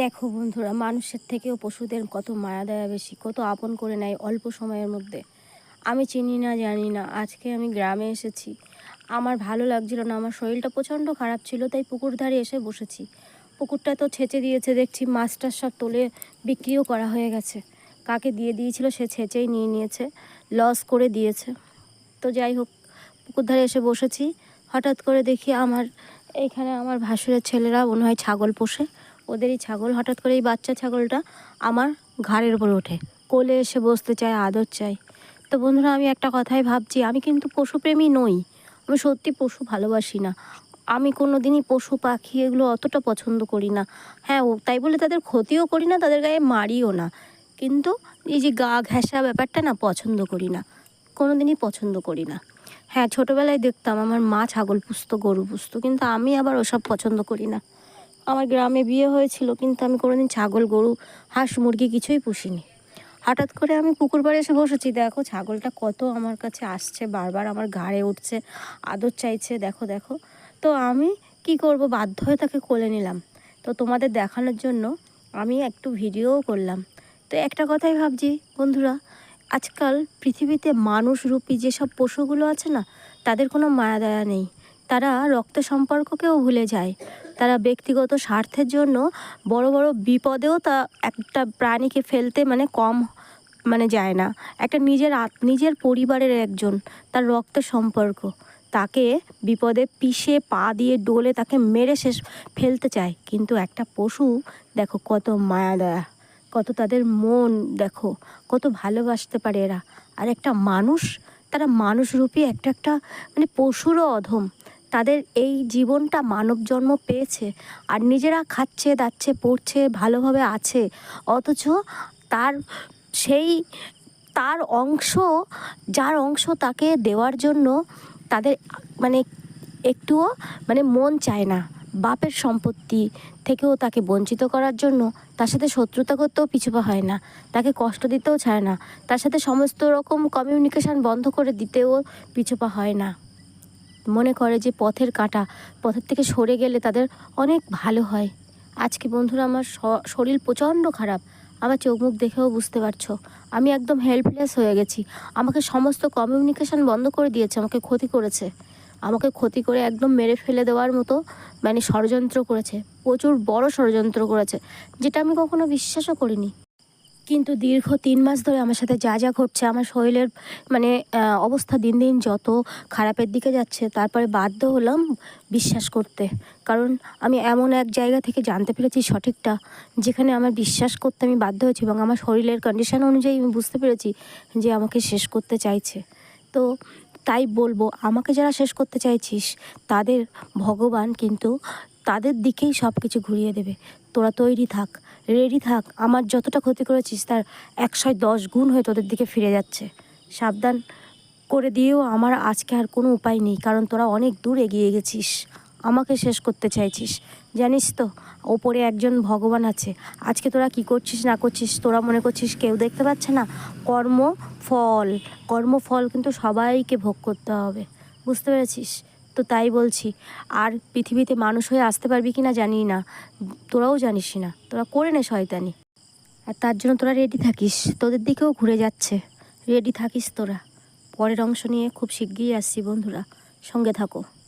দেখো বন্ধুরা, মানুষের থেকেও পশুদের কত মায়া দয়া বেশি, কত আপন করে নেয় অল্প সময়ের মধ্যে। আমি চিনি না, জানি না, আজকে আমি গ্রামে এসেছি। আমার ভালো লাগছিল না, আমার শরীরটা প্রচণ্ড খারাপ ছিল, তাই পুকুর ধারে এসে বসেছি। পুকুরটা তো ছেঁচে দিয়েছে, দেখছি মাছটা সব তোলে বিক্রিও করা হয়ে গেছে। কাকে দিয়ে দিয়েছিল সে ছেঁচেই নিয়ে নিয়েছে, লস করে দিয়েছে। তো যাই হোক, পুকুর ধারে এসে বসেছি। হঠাৎ করে দেখি আমার এইখানে আমার ভাসুরের ছেলেরা মনে হয় ছাগল পোষে। ওদেরই ছাগল, হঠাৎ করে এই বাচ্চা ছাগলটা আমার ঘাড়ের উপর ওঠে। কোলে এসে বসতে চায়, আদর চাই তো বন্ধুরা, আমি একটা কথাই ভাবছি, আমি কিন্তু পশুপ্রেমী নই। আমি সত্যি পশু ভালোবাসি না। আমি কোনো দিনই পশু পাখি এগুলো অতটা পছন্দ করি না। হ্যাঁ তাই বলে তাদের ক্ষতিও করি না, তাদের গায়ে মারিও না। কিন্তু এই যে গা ঘেঁষা ব্যাপারটা না, পছন্দ করি না। কোনো দিনই পছন্দ করি না। হ্যাঁ ছোটোবেলায় দেখতাম আমার মা ছাগল পুষতো, গরু পুষতো, কিন্তু আমি আবার ওসব পছন্দ করি না। আমার গ্রামে বিয়ে হয়েছিল, কিন্তু আমি কোনোদিন ছাগল, গরু, হাঁস, মুরগি কিছুই পুষিনি। হঠাৎ করে আমি পুকুর পাড়ে এসে বসেছি, দেখো ছাগলটা কত আমার কাছে আসছে, বারবার আমার ঘাড়ে উঠছে, আদর চাইছে, দেখো দেখো। তো আমি কি করব, বাধ্য হয়ে তাকে কোলে নিলাম। তো তোমাদের দেখানোর জন্য আমি একটু ভিডিওও করলাম। তো একটা কথাই ভাবছি, বন্ধুরা, আজকাল পৃথিবীতে মানুষ রূপী যেসব পশুগুলো আছে না, তাদের কোনো মায়া দয়া নেই। তারা রক্ত সম্পর্ককেও ভুলে যায়। তারা ব্যক্তিগত স্বার্থের জন্য বড় বড় বিপদেও তা একটা প্রাণীকে ফেলতে মানে কম মানে যায় না। একটা নিজের নিজের পরিবারের একজন, তার রক্তের সম্পর্ক, তাকে বিপদে পিষে পা দিয়ে ডোলে তাকে মেরে শেষ ফেলতে চায়। কিন্তু একটা পশু, দেখো কত মায়া দয়া, কত তাদের মন, দেখো কত ভালোবাসতে পারে এরা। আর একটা মানুষ, তারা মানুষরূপী একটা একটা মানে পশুরও অধম। তাদের এই জীবনটা মানব জন্ম পেয়েছে আর নিজেরা খাচ্ছে, দাচ্ছে, পড়ছে, ভালোভাবে আছে। অথচ তার সেই, তার অংশ, যার অংশ তাকে দেওয়ার জন্য তাদের মানে একটুও মানে মন চায় না। বাপের সম্পত্তি থেকেও তাকে বঞ্চিত করার জন্য তার সাথে শত্রুতা করতেও পিছুপা হয় না। তাকে কষ্ট দিতেও চায় না। তার সাথে সমস্ত রকম কমিউনিকেশন বন্ধ করে দিতেও পিছুপা হয় না। মনে করে যে পথের কাঁটা, পথের থেকে সরে গেলে তাদের অনেক ভালো হয়। আজকে বন্ধুরা আমার শরীর প্রচণ্ড খারাপ। আমার চোখ মুখ দেখেও বুঝতে পারছ। আমি একদম হেল্পলেস হয়ে গেছি। আমাকে সমস্ত কমিউনিকেশন বন্ধ করে দিয়েছে, আমাকে ক্ষতি করেছে। আমাকে ক্ষতি করে একদম মেরে ফেলে দেওয়ার মতো মানে ষড়যন্ত্র করেছে। প্রচুর বড় ষড়যন্ত্র করেছে, যেটা আমি কখনো বিশ্বাসও করিনি। কিন্তু দীর্ঘ তিন মাস ধরে আমার সাথে যা যা ঘটছে, আমার শরীরের মানে অবস্থা দিন দিন যত খারাপের দিকে যাচ্ছে, তারপরে বাধ্য হলাম বিশ্বাস করতে। কারণ আমি এমন এক জায়গা থেকে জানতে পেরেছি সঠিকটা, যেখানে আমার বিশ্বাস করতে আমি বাধ্য হয়েছি এবং আমার শরীরের কন্ডিশন অনুযায়ী আমি বুঝতে পেরেছি যে আমাকে শেষ করতে চাইছে। তো তাই বলব, আমাকে যারা শেষ করতে চাইছিস, তাদের ভগবান কিন্তু তাদের দিকেই সব কিছু ঘুরিয়ে দেবে। তোরা তৈরি থাক, রেডি থাক। আমার যতটা ক্ষতি করেছিস, তার একশো দশ গুণ হয়ে তোদের দিকে ফিরে যাচ্ছে। সাবধান করে দিয়েও আমার আজকে আর কোনো উপায় নেই, কারণ তোরা অনেক দূর এগিয়ে গেছিস। আমাকে শেষ করতে চাইছিস। জানিস তো, ওপরে একজন ভগবান আছে। আজকে তোরা কি করছিস, না করছিস, তোরা মনে করছিস কেউ দেখতে পাচ্ছে না? কর্ম ফল কর্মফল কিন্তু সবাইকে ভোগ করতে হবে। বুঝতে পেরেছিস? তো তাই বলছি, আর পৃথিবীতে মানুষ হয়ে আসতে পারবি কি না জানি না। তোরাও জানিস না, তোরা করে নে শয়তানি। আর তার জন্য তোরা রেডি থাকিস, তোদের দিকেও ঘুরে যাচ্ছে। রেডি থাকিস তোরা। পরের অংশ নিয়ে খুব শিগগিরই আসছি বন্ধুরা, সঙ্গে থাকো।